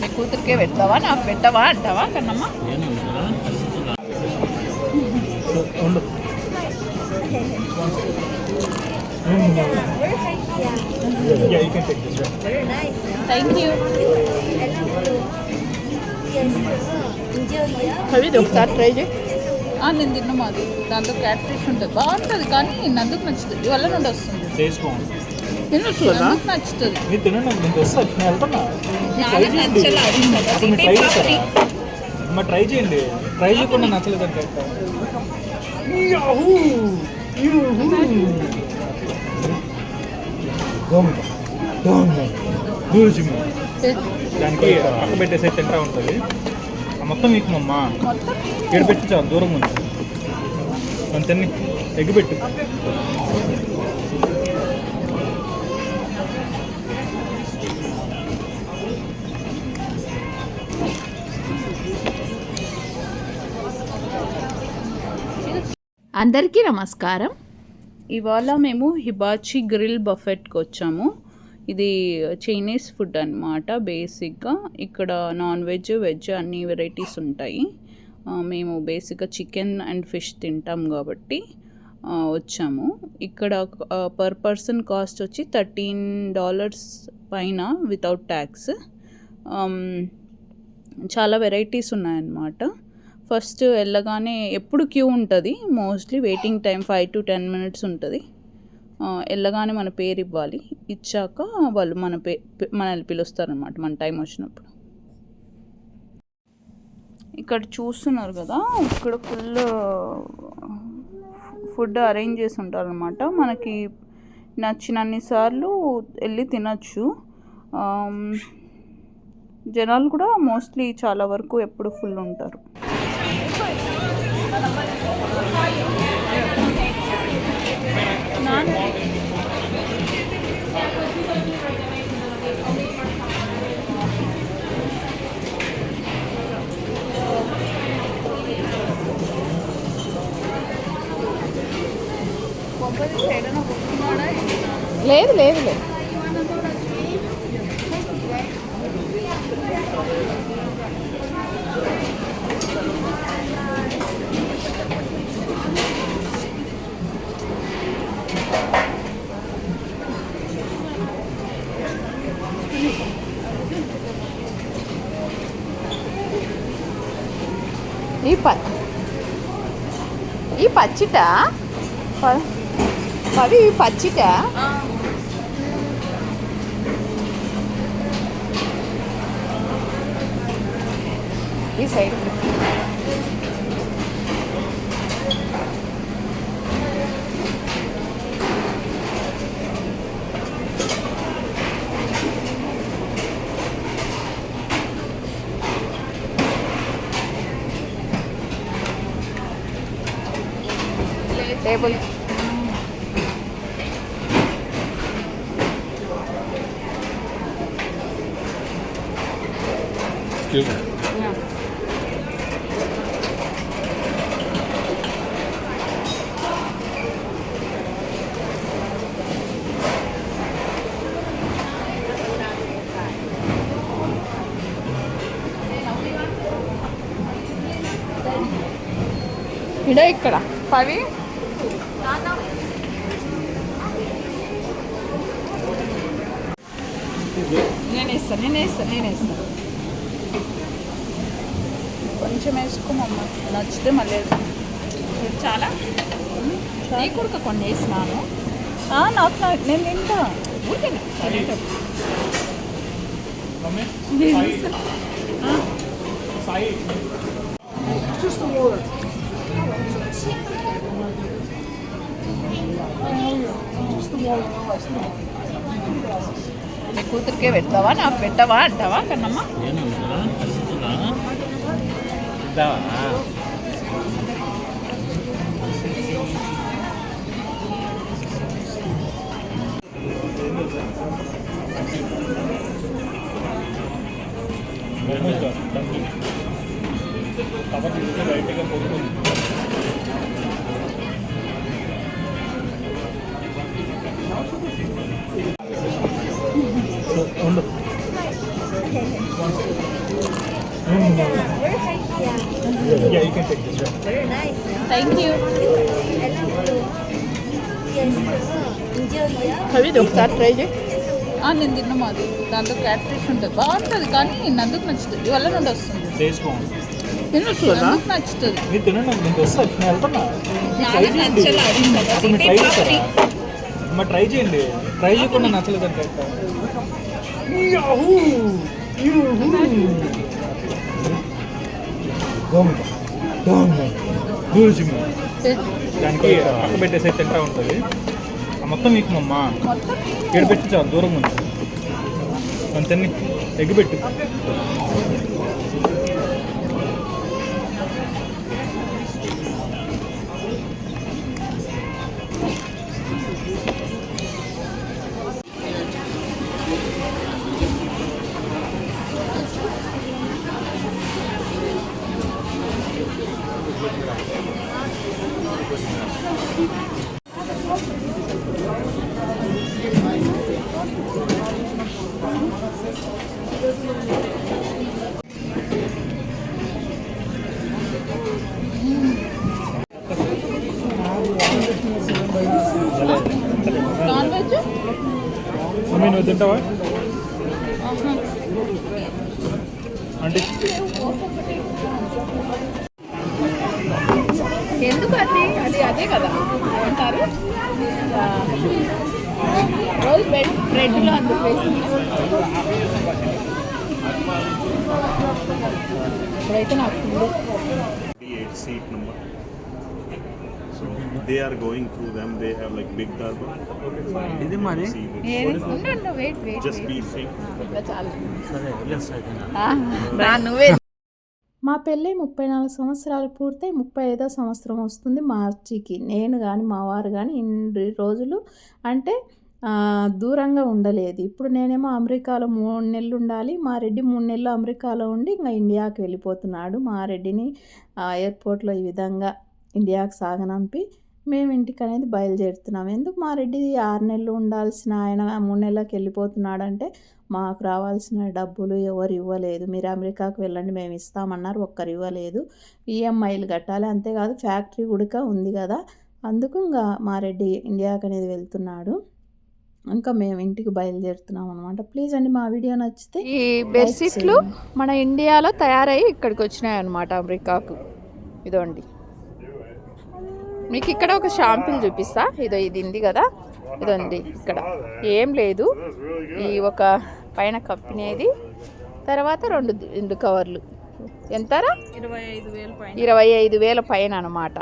మీ కూతురికే పెడతావా నాకు పెట్టవా అంటావా కన్నమ్మ ఉండు Yeah, you. can take this one. Thank you Enjoy ya. కవిది ఒకసారి ట్రై చేయి ఆ, నేను తిన్నాము అది దాంతో క్యాట్ ఫిష్ ఉంటుంది బాగుంటుంది కానీ నందుకు నచ్చుతుంది ఇవాళ నుండి వస్తుంది టేస్ట్ బాగుంది తినొచ్చు కదా? నచ్చుతుంది. మీరు తినండి నేను వెళ్తున్నా. మీరు ట్రై. చేస్తారా? మరి ట్రై చేయండి. ట్రై చేయకుండా నచ్చలేదంటే. దానికి పక్క పెట్టేసి తింటా ఉంటుంది? మొత్తం మీకు మమ్మ పెట్టి చాలా దూరంగా ఉంది మనం తిని అందరికీ నమస్కారం. ఇవాళ మేము హిబాచి గ్రిల్ బఫెట్కి వచ్చాము. ఇది చైనీస్ ఫుడ్ అన్నమాట బేసిక్గా. ఇక్కడ నాన్ వెజ్ వెజ్ అన్ని వెరైటీస్ ఉంటాయి. మేము బేసిక్గా చికెన్ అండ్ ఫిష్ తింటాం కాబట్టి వచ్చాము. ఇక్కడ పర్ పర్సన్ కాస్ట్ వచ్చి థర్టీన్ డాలర్స్ పైన వితౌట్ ట్యాక్స్. చాలా వెరైటీస్ ఉన్నాయన్నమాట. ఫస్ట్ వెళ్ళగానే ఎప్పుడు క్యూ ఉంటుంది? Mostly waiting time five to ten minutes ఉంటుంది. వెళ్ళగానే మన పేరు ఇవ్వాలి. ఇచ్చాక వాళ్ళు మన పే మనల్ని పిలుస్తారనమాట మన టైం వచ్చినప్పుడు. ఇక్కడ చూస్తున్నారు కదా ఇక్కడ ఫుల్ ఫుడ్ అరేంజ్ చేసి ఉంటారనమాట మనకి నచ్చినన్ని సార్లు వెళ్ళి తినచ్చు. జనాలు కూడా మోస్ట్లీ చాలా వరకు ఎప్పుడు ఫుల్ ఉంటారు. లేదు లేదు లేదు ఈ ప ఈ పచ్చిట? ప- పవి ఈ పచ్చిట? ఈ సైడ్. టేబుల్ ఇడ ఇక్కడ పవి నేను వేస్తాను నేను వేస్తాను నేను వేస్తాను కొంచెం వేసుకోమమ్మ నచ్చితే మళ్ళీ చాలా? నీ కొడుకు కొన్ని వేసినాను. ఆ, నాకు నా- నేను తింటా. ఊరికే. సాయి. నీ కూతురికే పెడతావా నాకు పెట్టవా అంటావా కన్నమ్మ కవర్ తీసుకుని బయటగా కొడుతుంది Very nice. Thank you I love to. Yes. Enjoy yeah. అవి ఒకసారి ట్రై చేయి నేను తిన్నాము అది దాంట్లో క్యాట్ ఫిష్ ఉంటుంది. బాగుంటుంది కానీ నందుకు నచ్చుతుంది. ఇవాళ నుండి వస్తుంది. టేస్ట్ బాగుంది. తినొచ్చు నందుకు నచ్చుతుంది. మీరు తినండి నేను వస్తా నేను వెళ్తున్నా. ట్రై చేయండి. అప్పుడు మీరు ట్రై చేస్తారా? అమ్మ ట్రై చేయండి. ట్రై చేయకుండా నచ్చలేదు అంటే ఎట్లా? గురుజిమ్మ దానికి పక్క పెట్టేసి తింటా ఉంటుంది. ఆ మొత్తం మీకు అమ్మ ఏడు పెట్టి చాలు దూరంగా ఉంది అంతే ఎగ్గు పెట్టు. మమ్మీ నువ్వు తింటావా అంటే ఎందుకు అది? అది అదే కదా. అంటారు రోజు బ్రెడ్ బ్రెడ్లో అందుకు ఇప్పుడైతే నాకు full. 38 seat number. So they are going through them. They have like big turbo. ఇది మరి? Safe. ఇట్లా చాలు. సరే వెళ్ళొస్తాయి నువ్వే మా పెళ్ళి ముప్పై నాలుగు సంవత్సరాలు పూర్తయి ముప్పై ఐదో సంవత్సరం వస్తుంది మార్చికి. నేను కానీ మా వారు కానీ ఇన్ని రోజులు అంటే దూరంగా ఉండలేదు. ఇప్పుడు నేనేమో అమెరికాలో మూడు నెలలు ఉండాలి మా రెడ్డి మూడు నెలలు అమెరికాలో ఉండి ఇంకా ఇండియాకి వెళ్ళిపోతున్నాడు. మా రెడ్డిని ఎయిర్పోర్ట్లో ఈ విధంగా ఇండియాకి సాగనంపి మేము ఇంటికి అనేది బయలుదేరుతున్నాం. ఎందుకు మా రెడ్డి ఆరు నెలలు ఉండాల్సిన ఆయన మూడు నెలలకు వెళ్ళిపోతున్నాడంటే మాకు రావాల్సిన డబ్బులు ఎవరు ఇవ్వలేదు. మీరు అమెరికాకు వెళ్ళండి మేము ఇస్తామన్నారు ఒక్కరు ఇవ్వలేదు. ఈఎంఐలు కట్టాలి. అంతేకాదు ఫ్యాక్టరీ ఉడక ఉంది కదా అందుకు ఇంకా మా రెడ్డి ఇండియాకి అనేది వెళ్తున్నాడు. ఇంకా మేము ఇంటికి బయలుదేరుతున్నాం అనమాట ప్లీజ్ అండి మా వీడియో నచ్చితే ఈ బెడ్షీట్లు మన ఇండియాలో తయారయ్యి ఇక్కడికి వచ్చినాయి అనమాట అమెరికాకు. ఇదోండి. మీకు ఇక్కడ ఒక షాంపిల్ చూపిస్తా. ఇదో ఇది ఉంది కదా. ఇదండి ఇక్కడ. ఏం లేదు. ఈ ఒక పైన కప్పినేది తర్వాత రెండు రెండు కవర్లు. ఎంతరా? ఇరవై ఐదు వేలు పైన. ఇరవై ఐదు వేల పైన అనమాట